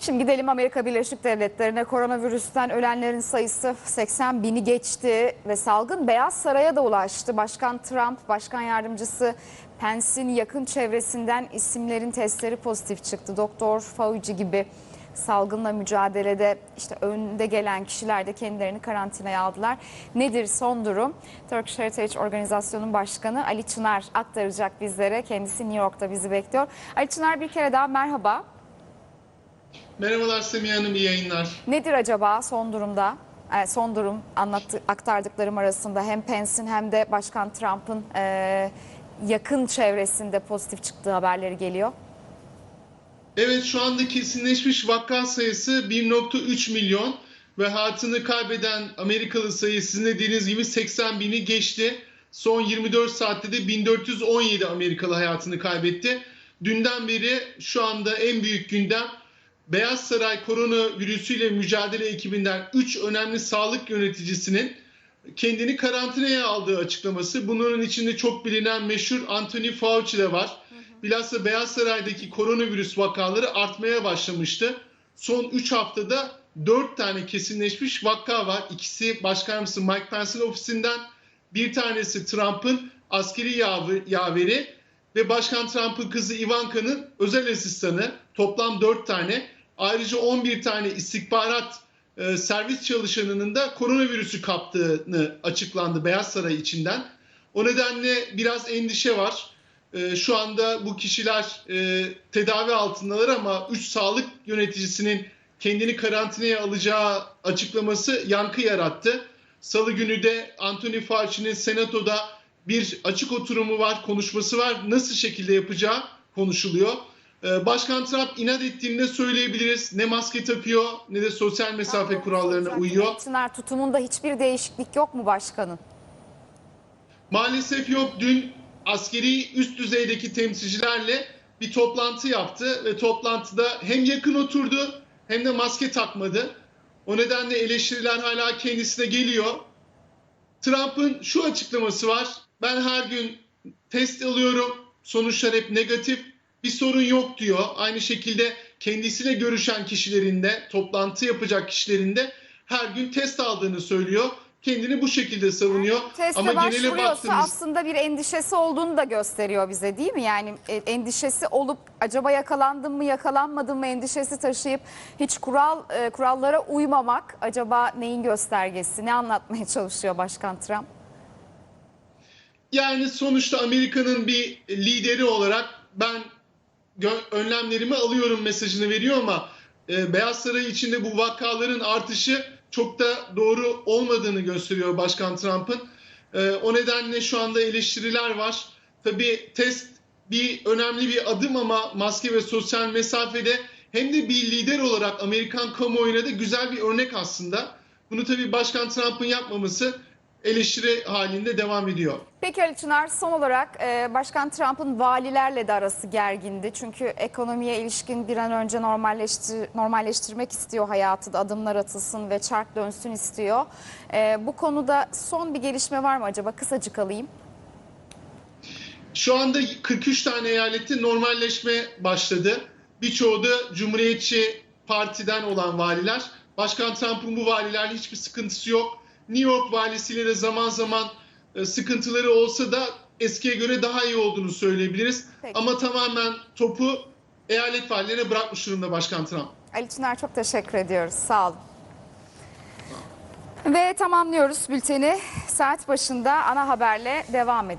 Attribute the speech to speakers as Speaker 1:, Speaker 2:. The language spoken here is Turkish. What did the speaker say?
Speaker 1: Şimdi gidelim Amerika Birleşik Devletleri'ne. Koronavirüsten ölenlerin sayısı 80 bini geçti ve salgın Beyaz Saray'a da ulaştı. Başkan Trump, Başkan Yardımcısı Pence'in yakın çevresinden isimlerin testleri pozitif çıktı. Doktor Fauci gibi salgınla mücadelede işte önde gelen kişiler de kendilerini karantinaya aldılar. Nedir son durum? Turkish Heritage Organizasyonun Başkanı Ali Çınar aktaracak bizlere. Kendisi New York'ta bizi bekliyor. Ali Çınar bir kere daha merhaba.
Speaker 2: Merhabalar Semiha Hanım, iyi yayınlar.
Speaker 1: Nedir acaba son durumda? e, son durum anlattı, aktardıklarım arasında hem Pence'in hem de Başkan Trump'ın e, yakın çevresinde pozitif çıktığı haberleri geliyor.
Speaker 2: Evet şu anda kesinleşmiş vaka sayısı 1.3 milyon ve hayatını kaybeden Amerikalı sayısı sizin dediğiniz gibi 80 bini geçti. Son 24 saatte de 1417 Amerikalı hayatını kaybetti. Dünden beri şu anda en büyük gündem Beyaz Saray koronavirüsüyle mücadele ekibinden 3 önemli sağlık yöneticisinin kendini karantinaya aldığı açıklaması. Bunların içinde çok bilinen meşhur Anthony Fauci de var. Bilhassa Beyaz Saray'daki koronavirüs vakaları artmaya başlamıştı. Son 3 haftada 4 tane kesinleşmiş vaka var. İkisi Başkan Yardımcısı Mike Pence'in ofisinden, bir tanesi Trump'ın askeri yaver- yaveri ve Başkan Trump'ın kızı Ivanka'nın özel asistanı. Toplam 4 tane. Ayrıca 11 tane istihbarat e, servis çalışanının da koronavirüsü kaptığını açıklandı Beyaz Saray içinden. O nedenle biraz endişe var. E, şu anda bu kişiler e, tedavi altındalar ama 3 sağlık yöneticisinin kendini karantinaya alacağı açıklaması yankı yarattı. Salı günü de Anthony Fauci'nin senatoda bir açık oturumu var, konuşması var. Nasıl şekilde yapacağı konuşuluyor. Ee, Başkan Trump inat ettiğini söyleyebiliriz. Ne maske takıyor ne de sosyal mesafe kurallarına uyuyor.
Speaker 1: Çınar tutumunda hiçbir değişiklik yok mu başkanın?
Speaker 2: Maalesef yok. Dün askeri üst düzeydeki temsilcilerle bir toplantı yaptı ve toplantıda hem yakın oturdu hem de maske takmadı. O nedenle eleştiriler hala kendisine geliyor. Trump'ın şu açıklaması var. Ben her gün test alıyorum. Sonuçlar hep negatif. Bir sorun yok diyor. Aynı şekilde kendisiyle görüşen kişilerin de, toplantı yapacak kişilerin de her gün test aldığını söylüyor. Kendini bu şekilde savunuyor.
Speaker 1: Teste
Speaker 2: Ama genele
Speaker 1: başvuruyorsa
Speaker 2: baktığımız
Speaker 1: aslında bir endişesi olduğunu da gösteriyor bize değil mi? Yani e, endişesi olup acaba yakalandım mı yakalanmadım mı endişesi taşıyıp hiç kural e, kurallara uymamak acaba neyin göstergesi? Ne anlatmaya çalışıyor Başkan Trump?
Speaker 2: Yani sonuçta Amerika'nın bir lideri olarak ben önlemlerimi alıyorum mesajını veriyor ama e, Beyaz Saray içinde bu vakaların artışı çok da doğru olmadığını gösteriyor Başkan Trump'ın. E, o nedenle şu anda eleştiriler var. Tabii test bir önemli bir adım ama maske ve sosyal mesafede hem de bir lider olarak Amerikan kamuoyuna da güzel bir örnek aslında. Bunu tabii Başkan Trump'ın yapmaması eleştiri halinde devam ediyor.
Speaker 1: Peki Ali Çınar son olarak e, Başkan Trump'ın valilerle de arası gergindi. Çünkü ekonomiye ilişkin bir an önce normalleştir, normalleştirmek istiyor hayatı da adımlar atılsın ve çark dönsün istiyor. E, bu konuda son bir gelişme var mı acaba? Kısacık alayım.
Speaker 2: Şu anda 43 tane eyalette normalleşme başladı. Birçoğu da Cumhuriyetçi Parti'den olan valiler. Başkan Trump'ın bu valilerle hiçbir sıkıntısı yok. New York valisiyle de zaman zaman e, sıkıntıları olsa da eskiye göre daha iyi olduğunu söyleyebiliriz.
Speaker 1: Peki.
Speaker 2: Ama tamamen topu eyalet valilerine bırakmış durumda Başkan Trump.
Speaker 1: Ali Çınar çok teşekkür ediyoruz. Sağ olun. Ve tamamlıyoruz bülteni. Saat başında ana haberle devam edelim.